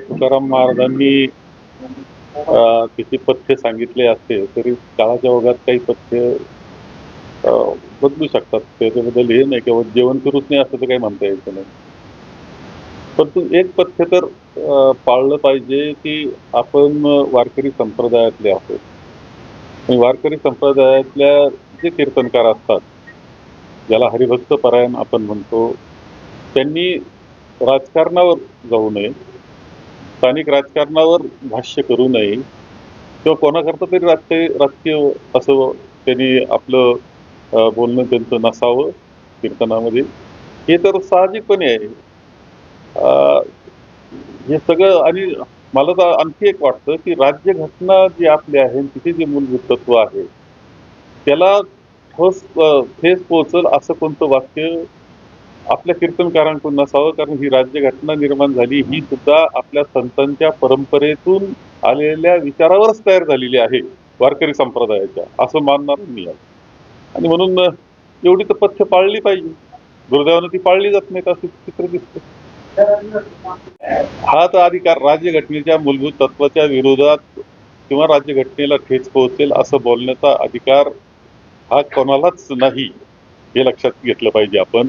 तुकाराम महाराजांनी किती पथ्य सांगितले असते तरी काळाच्या ओघात काही पथ्य बदलू शकतात. त्याच्याबद्दल हे नाही किंवा जेवण करूच नाही असं तर काही म्हणता यायचं नाही. परंतु एक पथ्य तर पाळलं पाहिजे की आपण वारकरी संप्रदायातले आहोत. आणि वारकरी संप्रदायातल्या जे कीर्तनकार असतात ज्याला हरिभक्त परायण आपण म्हणतो त्यांनी राजकारणावर जाऊ नये. स्थानिक राजकारणावर भाष्य करू नये. किंवा कोणाकरता तरी राजकीय राजकीय असं त्यांनी आपलं बोलणं त्यांचं नसावं कीर्तनामध्ये. हे तर साहजिकपणे आहे. हे सगळं आणि मला तर आणखी एक वाटतं की राज्यघटना जी आपली आहे तिथे जे मूलभूत तत्व आहे त्याला ठोस ठेस पोहोचल असं कोणतं वाक्य आपल्या कीर्तनकारांकडून नसावं कारण ही राज्यघटना निर्माण झाली ही सुद्धा आपल्या संतांच्या परंपरेतून आलेल्या विचारावरच तयार झालेली आहे वारकरी संप्रदायाच्या. असं मानणार मी आहे. आणि म्हणून एवढी तर पथ्य पाळली पाहिजे. दुर्दैवानं ती पाळली जात नाहीत असं चित्र दिसतं. हा तर अधिकार राज्यघटनेच्या मूलभूत तत्वाच्या विरोधात किंवा राज्यघटनेला ठेच पोहोचेल असं बोलण्याचा अधिकार हा कोणालाच नाही हे लक्षात घेतलं पाहिजे आपण.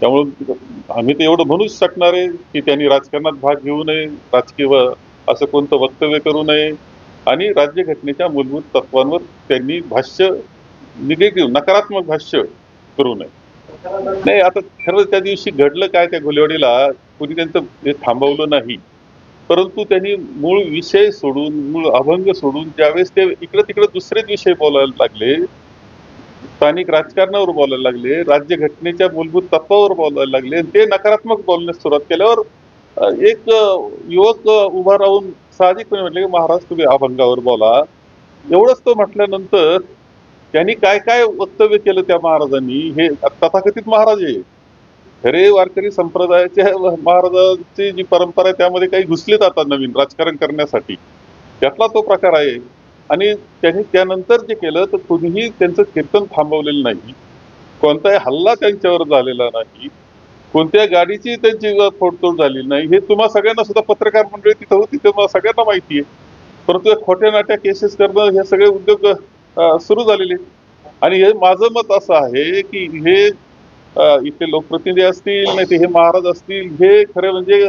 त्यामुळे आम्ही तर एवढं म्हणूच शकणार आहे की त्यांनी राजकारणात भाग घेऊ नये राजकीय असं कोणतं वक्तव्य करू नये. आणि राज्यघटनेच्या मूलभूत तत्वांवर त्यांनी भाष्य निगेटिव्ह नकारात्मक भाष्य करू नये. नाही आता खरं त्या दिवशी घडलं काय त्या घोलेवाडीला कुणी त्यांचं हे थांबवलं नाही. परंतु त्यांनी मूळ विषय सोडून मूळ अभंग सोडून ज्यावेळेस ते इकडे तिकडे दुसरेच विषय बोलायला लागले स्थानिक राजकारणावर बोलायला लागले राज्य घटनेच्या मूलभूत तत्वावर बोलायला लागले ते नकारात्मक बोलण्यास सुरुवात केल्यावर एक युवक उभा राहून साहजिकपणे म्हटले की महाराज तुम्ही अभंगावर बोला. एवढंच तो म्हटल्यानंतर त्यांनी काय काय वक्तव्य केलं त्या महाराजांनी? हे तथाकथित महाराज आहे खरे वारकरी संप्रदायाच्या महाराजांची जी परंपरा आहे त्यामध्ये काही घुसले जातात नवीन राजकारण करण्यासाठी. त्यातला तो प्रकार आहे. आणि त्यांनी त्यानंतर जे केलं तर कुणीही त्यांचं कीर्तन थांबवलेलं नाही. कोणताही हल्ला त्यांच्यावर झालेला नाही. कोणत्या गाडीची त्यांची फोडतोड झाली नाही. हे तुम्हाला सगळ्यांना सुद्धा पत्रकार मंडळी तिथं होती ते सगळ्यांना माहिती आहे. परंतु खोट्या नाट्या केसेस करणं हे सगळे उद्योग सुरू झालेले आणि हे माझं मत असं आहे की हे इथले इथे लोकप्रतिनिधी असतील नाही ते हे महाराज असतील हे खरे म्हणजे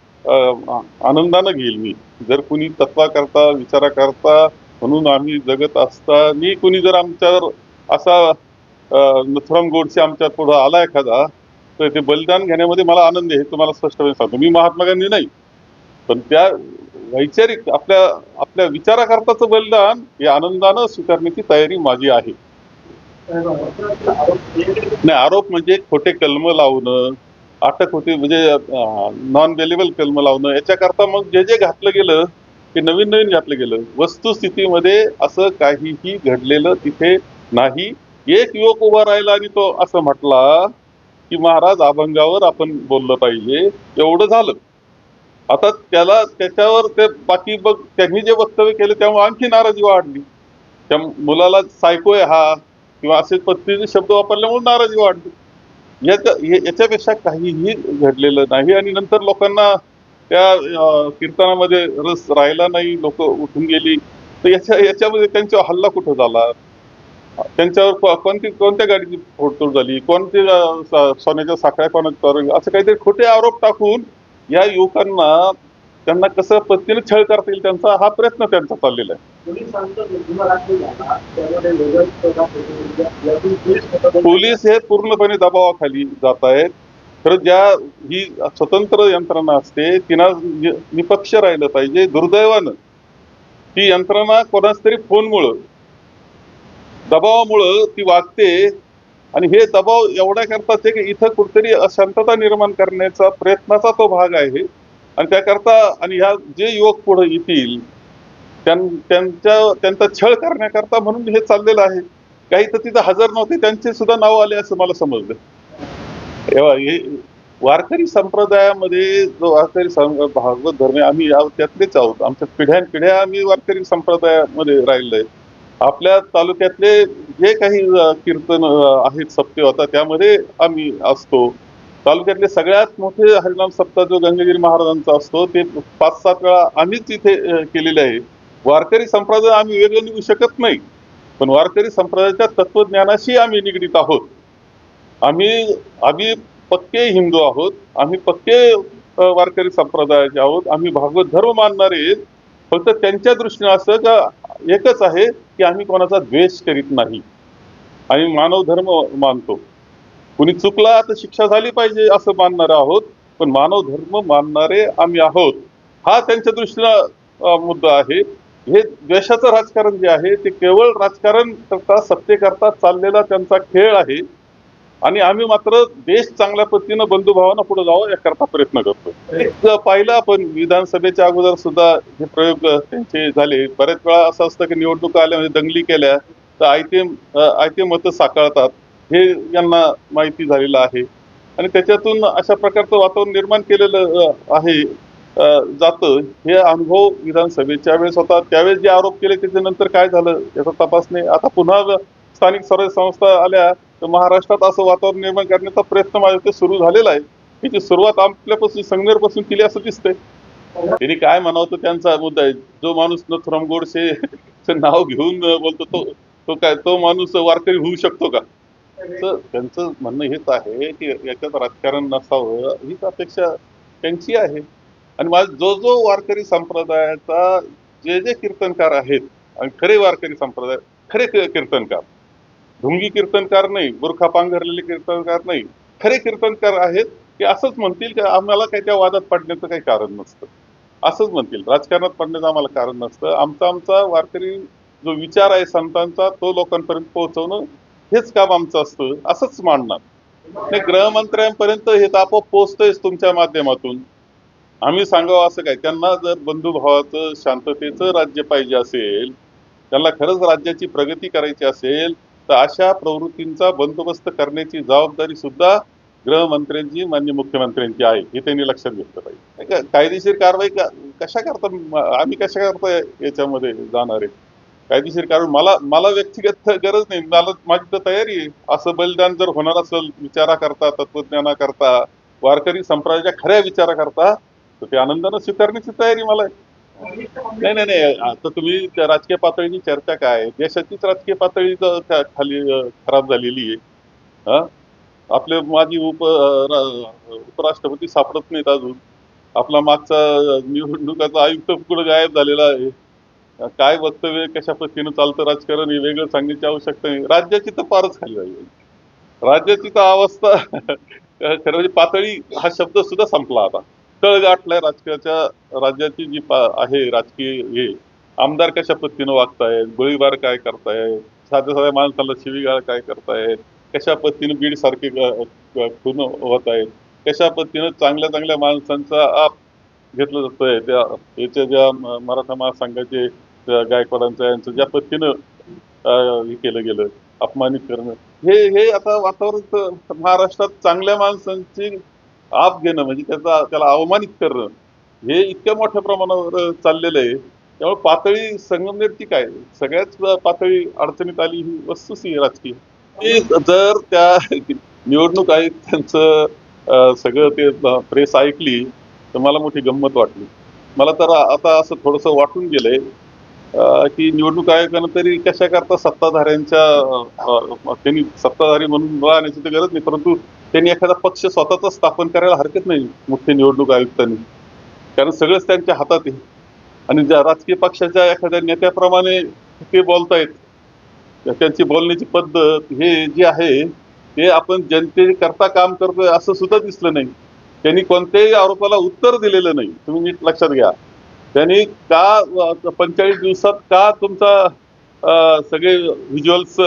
आनंदानं घेईल मी. जर कुणी तत्वाकरता विचाराकरता म्हणून आम्ही जगत असताना कुणी जर आमच्यावर असा नथुराम गोडसे आमच्या पुढं आला एखादा तर ते बलिदान घेण्यामध्ये मला आनंद आहे हे तुम्हाला स्पष्टपणे सांगतो. मी महात्मा गांधी नाही. पण त्या वैचारिक आपल्या आपल्या विचाराकरताचं बलिदान हे आनंदानं स्वीकारण्याची तयारी माझी आहे. नाही आरोप म्हणजे खोटे कलम लावणं अटक होती म्हणजे नॉन वेलेबल कलम लावणं. याच्याकरता मग जे जे घातलं गेलं ते नवीन नवीन घातलं गेलं. वस्तुस्थितीमध्ये असं काहीही घडलेलं तिथे नाही. एक युवक उभा राहिला आणि तो असं म्हटला की महाराज अभंगावर आपण बोललं पाहिजे. एवढं झालं. आता त्याला त्याच्यावर ते बाकी बघ त्यांनी जे वक्तव्य केलं त्यामुळे आणखी नाराजी वाढली. त्या मुलाला सायको आहे हा. किंवा असे पद्धतीचे शब्द वापरल्यामुळे नाराजी वाढली. याच्यापेक्षा काहीही घडलेलं नाही आणि नंतर लोकांना त्या कीर्तनामध्ये रस राहिला नाही लोक उठून गेली. तर याच्या याच्यामध्ये त्यांच्यावर हल्ला कुठं झाला? त्यांच्यावर कोणती कोणत्या गाडीची फोडतोड झाली? कोणते सोन्याच्या साखळ्या कोणाच्या असं काहीतरी खोटे आरोप टाकून या युवकांना त्यांना कसं पद्धतीने छळ करता येईल त्यांचा हा प्रयत्न त्यांचा चाललेला आहे. पोलीस हे पूर्णपणे दबावाखाली जात आहेत. तर ज्या ही स्वतंत्र यंत्रणा असते तिला निपक्ष राहिलं पाहिजे दुर्दैवानं. ती यंत्रणा कोणाच तरी फोनमुळं दबावामुळं ती वागते. आणि हे दबाव एवढ्या करतात की इथं कुठेतरी अशांतता निर्माण करण्याचा प्रयत्नाचा तो भाग आहे. आणि त्याकरता आणि ह्या जे युवक पुढे येतील त्यांच्या त्यांचा छळ करण्याकरता म्हणून हे चाललेलं आहे. काही तर तिथं हजर नव्हते त्यांचे सुद्धा नाव आले असं मला समजलं. हे वारकरी संप्रदायामध्ये जो वारकरी भागवत धर्म आम्ही या- त्यातलेच आहोत. आमच्या पिढ्यान पिढ्या आम्ही वारकरी संप्रदायामध्ये राहिलोय आपल्या तालुक्यातले जे काही कीर्तन आहेत सप्ते होता त्यामध्ये आम्ही असतो. तालुक्यातले सगळ्यात मोठे हरिनाम सप्ताह जो गंगागिरी महाराजांचा असतो ते पाच सात वेळा आम्हीच इथे केलेले आहे. वारकरी संप्रदाय आम्ही वेगळं निघू शकत नाही. पण वारकरी संप्रदायाच्या तत्वज्ञानाशी आम्ही निगडीत आहोत. आम्ही आम्ही पक्के हिंदू आहोत आम्ही पक्के वारकरी संप्रदायाचे आहोत आम्ही भागवत धर्म मानणारे आहेत. फक्त त्यांच्या दृष्टीने असं का एकच आहे की आम्ही कोणाचा द्वेष करीत नाही. आणि मानव धर्म मानतो. कुणी चुकला तर शिक्षा झाली पाहिजे असं मानणार आहोत पण मानव धर्म मानणारे आम्ही आहोत. हा त्यांच्या दृष्टीनं मुद्दा आहे. हे द्वेषाचं राजकारण जे आहे ते केवळ राजकारण करता सत्तेकरता चाललेला त्यांचा खेळ आहे. आणि आम्ही मात्र देश चांगल्या पद्धतीनं बंधुभावानं पुढे जावं याकरता प्रयत्न करतो. एक पाहिलं आपण विधानसभेच्या अगोदर सुद्धा हे प्रयोग त्यांचे झाले. बऱ्याच वेळा असं असतं की निवडणुका आल्या म्हणजे दंगली केल्या तर आयते आयते मतं साकारतात हे यांना माहिती झालेलं आहे. आणि त्याच्यातून अशा प्रकारचं वातावरण निर्माण केलेलं आहे. जातं. हे अनुभव विधानसभेच्या वेळेस होता. त्यावेळेस जे आरोप केले त्याच्यानंतर काय झालं याचा तपास नाही. आता पुन्हा स्थानिक स्वराज्य संस्था आल्या तर महाराष्ट्रात असं वातावरण निर्माण करण्याचा प्रयत्न माझ्या ते सुरू झालेला आहे. त्याची सुरुवात आपल्यापासून संगमेरपासून केली असं दिसतंय. त्यांनी काय म्हणावं त्यांचा मुद्दा आहे. जो माणूस नथुराम गोडसे नाव घेऊन बोलतो तो तो काय तो माणूस वारकरी होऊ शकतो का? तर त्यांचं म्हणणं हेच आहे की याच्यात राजकारण नसावं हीच अपेक्षा त्यांची आहे. आणि माझा जो जो वारकरी संप्रदायाचा जे जे कीर्तनकार आहेत आणि खरे वारकरी संप्रदाय खरे कीर्तनकार. ढुंगी कीर्तनकार नाही बुरखा पांघरलेले कीर्तनकार नाही. खरे कीर्तनकार आहेत की असंच म्हणतील की आम्हाला काही त्या वादात पडण्याचं काही कारण नसतं. असंच म्हणतील. राजकारणात पडण्याचं आम्हाला कारण नसतं. आमचा आमचा वारकरी जो विचार आहे संतांचा तो लोकांपर्यंत पोहोचवणं हेच काम आमचं असतं. असंच मांडणार नाही गृहमंत्र्यांपर्यंत हे तर आपोआप पोहोचतंयच तुमच्या माध्यमातून. आम्ही सांगावं असं काय? त्यांना जर बंधुभावाचं शांततेचं राज्य पाहिजे असेल त्यांना खरंच राज्याची प्रगती करायची असेल तर अशा प्रवृत्तींचा बंदोबस्त करण्याची जबाबदारी सुद्धा गृहमंत्र्यांची मान्य मुख्यमंत्र्यांची आहे हे त्यांनी लक्षात घेतलं पाहिजे. कायदेशीर कारवाई का कशा करता आम्ही कशा करता याच्यामध्ये जाणार आहे? कायदेशीर कारण मला मला व्यक्तिगत गरज नाही मला माझी तर तयारी आहे. असं बलिदान जर होणार असेल विचारा करता तत्वज्ञाना करता वारकरी संप्रदायाच्या खऱ्या विचारा करता तर ते आनंदानं स्वीकारण्याची तयारी मला आहे. नाही नाही नाही. आता तुम्ही त्या राजकीय पातळीची चर्चा काय? आहे? देशाचीच राजकीय पातळी खाली खराब झालेली आहे. हा? आपले माजी उप उपराष्ट्रपती सापडत नाहीत अजून. आपला मागचा निवडणुकाचा आयुक्त कुठं गायब झालेला आहे. काय वक्तव्य कशा पद्धतीनं चालतं राजकारण हे वेगळं सांगण्याची आवश्यकता नाही. राज्याची तर फारच खाली झाली राज्याची तर अवस्था खरं म्हणजे पातळी हा शब्द सुद्धा संपला आता. तळ गाठलाय राजकीयाच्या राज्याची जी पा आहे राजकीय हे आमदार कशा पद्धतीनं वागतायत? गोळीबार काय करतायत? साध्या साध्या माणसाला शिवीगाळ काय करतायत? कशा पद्धतीनं बीड सारखे खून होत आहेत कशा पद्धतीनं चांगल्या चांगल्या माणसांचा आप घेतलं जातोय? त्या याच्या ज्या मराठा महासंघाचे गायकवाडांचं यांचं ज्या पद्धतीनं हे केलं गेलं अपमानित करणं. हे हे आता वातावरण महाराष्ट्रात चांगल्या माणसांची आप घेणं म्हणजे त्याचा त्याला अवमानित करणं हे इतक्या मोठ्या प्रमाणावर चाललेलं आहे. त्यामुळे पातळी संगमनेरची काय? सगळ्याच पातळी अडचणीत आली ही वस्तुस्थिती राजकीय. की जर त्या निवडणूक आयोग त्यांचं सगळं ते प्रेस ऐकली तर मला मोठी गंमत वाटली. मला तर आता असं थोडंसं वाटून गेलंय की निवडणूक आयोगानं तरी कशा करता सत्ताधाऱ्यांच्या त्यांनी सत्ताधारी म्हणून राहण्याची तर गरज नाही परंतु त्यांनी एखादा पक्ष स्वतःचा स्थापन करायला हरकत नाही मुख्य निवडणूक आयुक्तांनी. कारण सगळंच त्यांच्या हातात आहे आणि ज्या राजकीय पक्षाच्या एखाद्या नेत्याप्रमाणे ते बोलतायत त्यांची बोलण्याची पद्धत हे जे आहे ते आपण जनतेकरता काम करतोय असं सुद्धा दिसलं नाही. त्यांनी कोणत्याही आरोपाला उत्तर दिलेलं नाही. तुम्ही नीट लक्षात घ्या. त्यांनी का पंचेचाळीस दिवसात का तुमचा सगळे व्हिज्युअल्स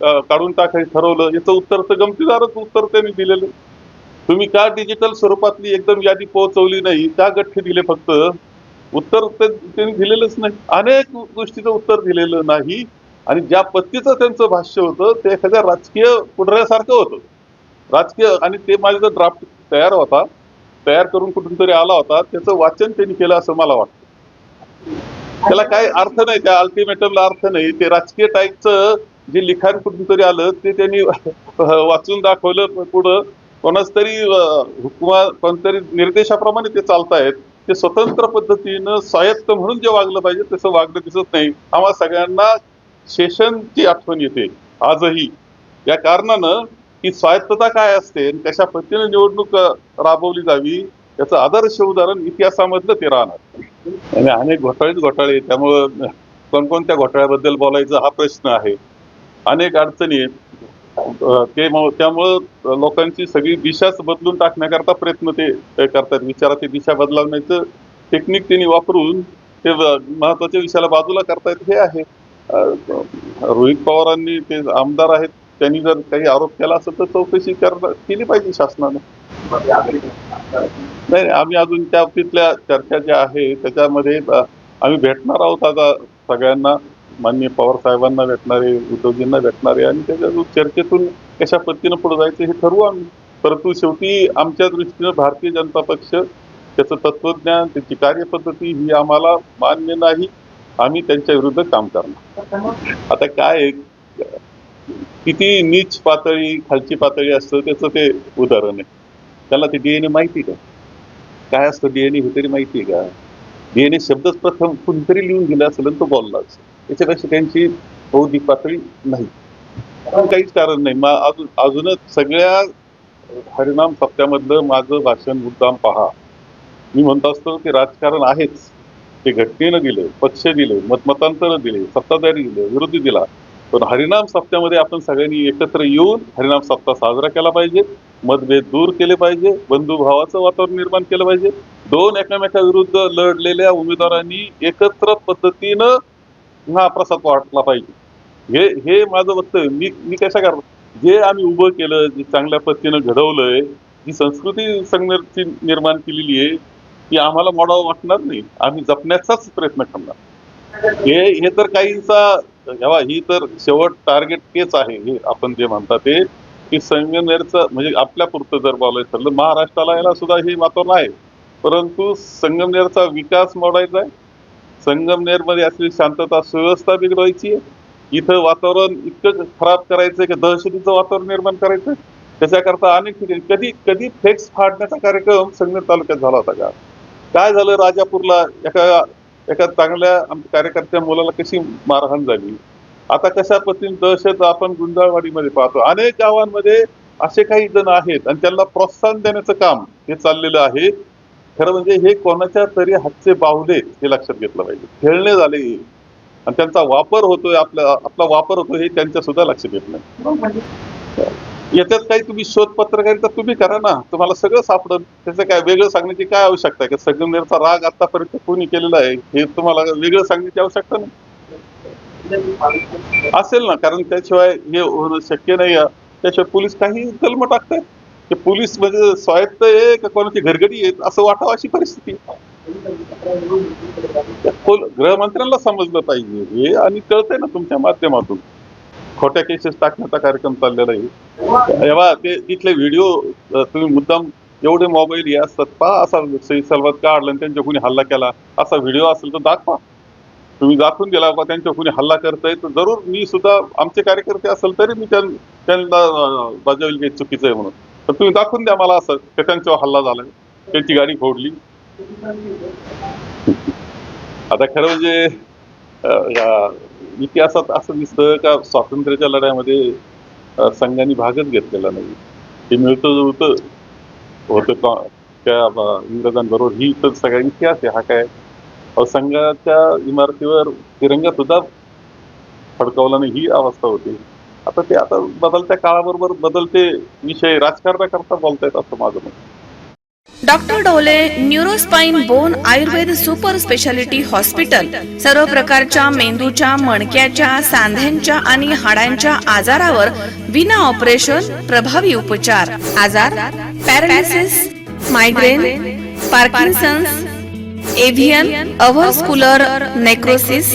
काढून टाकायचं ठरवलं याचं उत्तर तर गमतीदारच उत्तर त्यांनी दिलेलं. तुम्ही का डिजिटल स्वरूपातली एकदम यादी पोहोचवली नाही का गठ्ठे दिले फक्त. उत्तर त्यांनी दिलेलंच नाही. अनेक गोष्टीचं उत्तर दिलेलं नाही. आणि ज्या पत्तीचं त्यांचं भाष्य होतं ते एखाद्या राजकीय पुढऱ्यासारखं होतं. राजकीय आणि ते माझा ड्राफ्ट तयार होता तयार करून कुठून तरी आला होता त्याचं वाचन त्यांनी केलं असं मला वाटतं. त्याला काय अर्थ नाही त्या अल्टिमेटमला अर्थ नाही. ते राजकीय टाईपचं जे लिखाण कुठून तरी आलं ते त्यांनी वाचून दाखवलं पुढं. कोणाच तरी हुकुमा कोणतरी निर्देशाप्रमाणे ते चालतायत. ते स्वतंत्र पद्धतीनं स्वायत्त म्हणून जे वागलं पाहिजे तसं वागलं दिसत नाही. आम्हा सगळ्यांना शेषणची आठवण येते आजही. या कारणानं की स्वायत्तता काय असते आणि कशा पद्धतीने निवडणूक राबवली जावी याचं आदर्श उदाहरण इतिहासामधलं ते राहणार. आणि अनेक घोटाळेच घोटाळे त्यामुळं कोणकोणत्या घोटाळ्याबद्दल बोलायचा हा प्रश्न आहे. अनेक अडचणी आहेत. ते त्यामुळं लोकांची सगळी दिशाच बदलून टाकण्याकरता प्रयत्न ते करतात. विचाराची दिशा बदलवण्याचं टेक्निक त्यांनी वापरून ते महत्त्वाच्या विषयाला बाजूला करतायत हे आहे. रोहित पवारांनी ते आमदार आहेत त्यांनी जर काही आरोप केला असेल तर चौकशी करणं केली पाहिजे शासनाने. नाही आम्ही अजून त्या तिथल्या चर्चा ज्या आहे त्याच्यामध्ये आम्ही भेटणार आहोत आता सगळ्यांना. माननीय पवार साहेबांना भेटणारे उद्योगींना भेटणारे आणि त्याच्या चर्चेतून कशा पद्धतीनं पुढे जायचं हे ठरवू आम्ही. परंतु शेवटी आमच्या दृष्टीनं भारतीय जनता पक्ष त्याचं तत्वज्ञान त्याची कार्यपद्धती ही आम्हाला मान्य नाही. आम्ही त्यांच्या विरुद्ध काम करणार. आता काय आहे, किती नीच पातळी खालची पातळी असतं त्याचं ते उदाहरण आहे. त्याला ते डीएनए माहिती का? काय असतं डीएनए हे तरी माहिती आहे का? डीएनए शब्दच प्रथम कोणतरी लिहून गेला असेल तो बोलला असेल. त्याच्यापेक्षा त्यांची बौद्धिक पातळी नाही. काहीच कारण नाही. मग अजून अजूनच सगळ्या हरिनाम सप्त्यामधलं माझं भाषण मुद्दाम पहा. मी म्हणत असतो की राजकारण आहेच. ते घटनेनं दिलं पक्ष दिले मतमतांतरं दिले सत्ताधारी दिले विरोधी दिला. पण हरिनाम सप्त्यामध्ये आपण सगळ्यांनी एकत्र येऊन हरिनाम सप्ताह साजरा केला पाहिजे. मतभेद दूर केले पाहिजे. बंधुभावाचं वातावरण निर्माण केलं पाहिजे. दोन एकमेकाविरुद्ध लढलेल्या उमेदवारांनी एकत्र पद्धतीनं महाप्रसाद वाटला पाहिजे. हे हे माझं वक्तव्य. मी मी कशा करतो जे आम्ही उभं केलं जे चांगल्या पद्धतीनं घडवलंय जी संस्कृती संघर्षी निर्माण केलेली आहे ती आम्हाला मोडावं वाटणार नाही. आम्ही जपण्याचाच प्रयत्न करणार. हे हे तर काहींचा हेवा ही तर शेवट टार्गेट तेच आहे हे आपण जे म्हणता ते की संगमनेरचं म्हणजे आपल्या पुरतं जर बोलायचं ठरलं महाराष्ट्राला याला सुद्धा हे वातावरण आहे परंतु संगमनेरचा विकास मोडायचा आहे. संगमनेरमध्ये असलेली शांतता सुव्यवस्था बिघडवायची आहे. इथं वातावरण इतकं खराब करायचंय की दहशतीचं वातावरण निर्माण करायचं त्याच्याकरता अनेक ठिकाणी कधी कधी फ्लेक्स फाडण्याचा कार्यक्रम संगमेर तालुक्यात झाला होता का? काय झालं राजापूरला? एका एका चांगल्या कार्यकर्त्या मुलाला कशी मारहाण झाली? आता कशा पद्धतीने दहशत आपण गुंजाळवाडीमध्ये पाहतो? अनेक गावांमध्ये असे काही जण आहेत आणि त्यांना प्रोत्साहन देण्याचं काम हे चाललेलं आहे. खरं म्हणजे हे कोणाच्या तरी हातचे बाहुले हे लक्षात घेतलं पाहिजे. खेळणे झाले आणि त्यांचा वापर होतोय आपला आपला वापर होतोय हे त्यांच्या सुद्धा लक्षात येत नाही. याच्यात काही तुम्ही शोध पत्रकारिता तुम्ही करा ना. तुम्हाला सगळं सापडल. त्याचं काय वेगळं सांगण्याची काय आवश्यकता आहे? का संगमनेरचा राग आतापर्यंत कोणी केलेला आहे? हे तुम्हाला वेगळं सांगण्याची आवश्यकता नाही? असेल ना. कारण त्याशिवाय हे होणं शक्य नाही. त्याशिवाय पोलीस काही कलम टाकतात ते पोलीस म्हणजे स्वायत्त आहे का कोणाची घरगडी आहे? असं वाटावं अशी परिस्थिती. गृहमंत्र्यांना समजलं पाहिजे हे आणि कळतंय ना तुमच्या माध्यमातून. खोट्या केसेस टाकण्याचा कार्यक्रम चाललेला आहे. तेव्हा ते तिथले व्हिडिओ तुम्ही मुद्दाम एवढे मोबाईल हे असतात पहा असा सही सलवात काढला आणि त्यांच्या कोणी हल्ला केला असा व्हिडिओ असेल तर दाखवा. तुम्ही दाखवून दिला बा त्यांच्या कुणी हल्ला करताय तर जरूर मी सुद्धा आमचे कार्यकर्ते असेल तरी मी त्यांना बजावेल काही चुकीचं आहे म्हणून. तर तुम्ही दाखवून द्या मला असं ते त्यांच्यावर हल्ला झालाय. त्यांची गाडी फोडली. आता खरं म्हणजे इतिहासात असं दिसतं का स्वातंत्र्याच्या लढ्यामध्ये संघाने भागच घेतलेला नाही. ते मिळतं जुळतं होतं त्या इंग्रजांबरोबर. ही तर सगळा इतिहास आहे हा काय? संघाच्या इमारतीवर तिरंगा सुद्धा फडकावला नाही ही अवस्था होती. आता ते आता बदलत्या काळाबरोबर बदलते विषय राजकारणाकरता बोलतायत असं माझं मत. Doctor Dhole neurospine bone Ayurveda super speciality hospital सर्व प्रकारच्या मेंदूच्या मणक्याच्या सांध्यांच्या आणि हाडांच्या आजारावर विना ऑपरेशन प्रभावी उपचार. आजार paralysis migraine Parkinson's AVN avascular necrosis